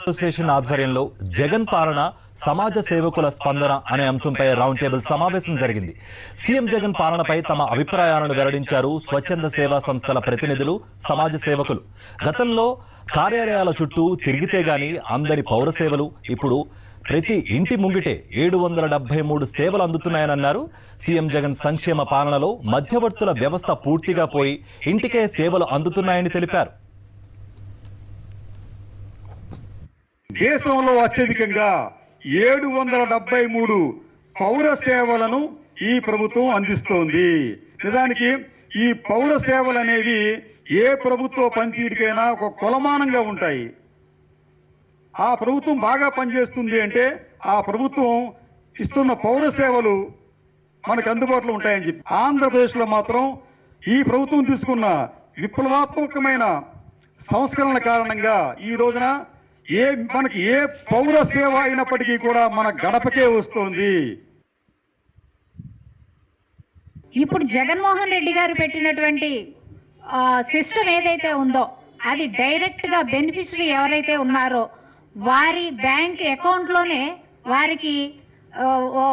Association ఆధ్వర్యంలో జగన్ పాలన సమాజ సేవకుల స్పందన అనే అంశంపై రౌండ్ టేబుల్ సమావేశం జరిగింది. సీఎం జగన్ పాలనపై తమ అభిప్రాయాలను వెల్లడించారు స్వచ్ఛంద సేవా సంస్థల ప్రతినిధులు సమాజ సేవకులు. గతంలో కార్యాలయాల చుట్టూ తిరిగితే గాని అందరి పౌర సేవలు ఇప్పుడు ప్రతి ఇంటి ముంగిటే ఏడు వందల డెబ్బై మూడు సేవలు అందుతున్నాయని అన్నారు సీఎం జగన్ సంక్షేమ పాలనలో మధ్యవర్తుల వ్యవస్థ పూర్తిగా పోయి ఇంటికే సేవలు అందుతున్నాయని తెలిపారు. దేశంలో అత్యధికంగా ఏడు వందల డెబ్బై మూడు పౌర సేవలను ఈ ప్రభుత్వం అందిస్తోంది. నిజానికి ఈ పౌర సేవలు అనేవి ఏ ప్రభుత్వ పనితీరుకైనా ఒక కొలమానంగా ఉంటాయి. ఆ ప్రభుత్వం బాగా పనిచేస్తుంది అంటే ఆ ప్రభుత్వం ఇస్తున్న పౌర సేవలు మనకు అందుబాటులో ఉంటాయని చెప్పి. ఆంధ్రప్రదేశ్లో మాత్రం ఈ ప్రభుత్వం తీసుకున్న విప్లవాత్మకమైన సంస్కరణల కారణంగా ఈ రోజున ఏ మనకి ఏ పౌర సేవ అయినప్పటికీ కూడా మన గడపకే వస్తుంది. ఇప్పుడు జగన్మోహన్ రెడ్డి గారు పెట్టినటువంటి సిస్టమ్ ఏదైతే ఉందో అది డైరెక్ట్గా బెనిఫిషరీ ఎవరైతే ఉన్నారో వారి బ్యాంక్ అకౌంట్లోనే వారికి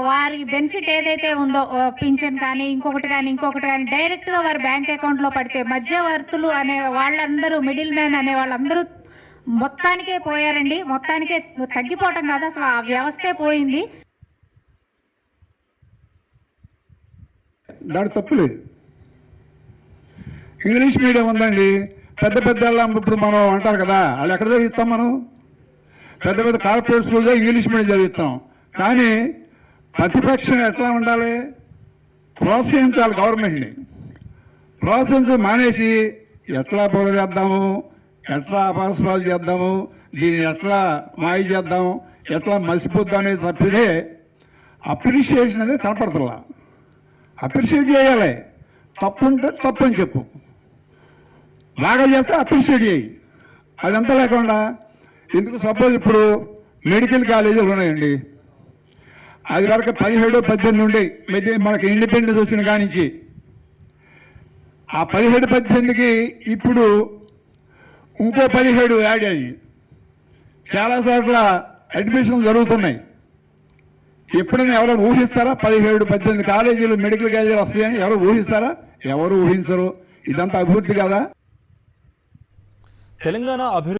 వారి బెనిఫిట్ ఏదైతే ఉందో పింఛన్ కానీ ఇంకొకటి కానీ ఇంకొకటి కానీ డైరెక్ట్గా వారి బ్యాంక్ అకౌంట్లో పడితే మధ్యవర్తులు అనే వాళ్ళందరూ మిడిల్ మ్యాన్ అనే వాళ్ళందరూ మొత్తానికే పోయారండి. మొత్తానికే తగ్గిపోవటం కాదు అసలు ఆ వ్యవస్థే పోయింది. దాని తప్పులేదు ఇంగ్లీష్ మీడియం ఉందండి. పెద్ద పెద్ద ఇప్పుడు మనం అంటారు కదా వాళ్ళు ఎక్కడ చదివిస్తాం మనం? పెద్ద పెద్ద కార్పొరేట్ స్కూల్లో ఇంగ్లీష్ మీడియం చదివిస్తాం. కానీ ప్రతిపక్షం ఎట్లా ఉండాలి? ప్రోత్సహించాలి గవర్నమెంట్ని ప్రోత్సహించి మానేసి ఎట్లా బోధ చేద్దాము ఎట్లా అపస్వాలు చేద్దాము? దీన్ని ఎట్లా మాయ చేద్దాం ఎట్లా మసిపోద్దాం అనేది తప్పితే అప్రిషియేషన్ అనేది కనపడతలా. అప్రిషియేట్ చేయాలి. తప్పు ఉంటే తప్పు అని చెప్పు. బాగా చేస్తే అప్రిషియేట్ చేయి. అదంతా లేకుండా ఎందుకు సపోజ్ ఇప్పుడు మెడికల్ కాలేజీలు ఉన్నాయండి. అది వరకు పదిహేడు పద్దెనిమిది ఉండే మధ్య మనకి ఇండిపెండెన్స్ వచ్చిన కానించి ఆ పదిహేడు పద్దెనిమిదికి ఇప్పుడు ఇంకో పదిహేడు యాడ్ అయ్యి. చాలా చోట్ల అడ్మిషన్లు జరుగుతున్నాయి. ఎప్పుడైనా ఎవరు ఊహిస్తారా? పదిహేడు పద్దెనిమిది కాలేజీలు మెడికల్ కాలేజీలు వస్తాయని ఎవరు ఊహిస్తారా? ఎవరు ఊహించరు. ఇదంతా అభివృద్ధి కదా? తెలంగాణ అభివృద్ధి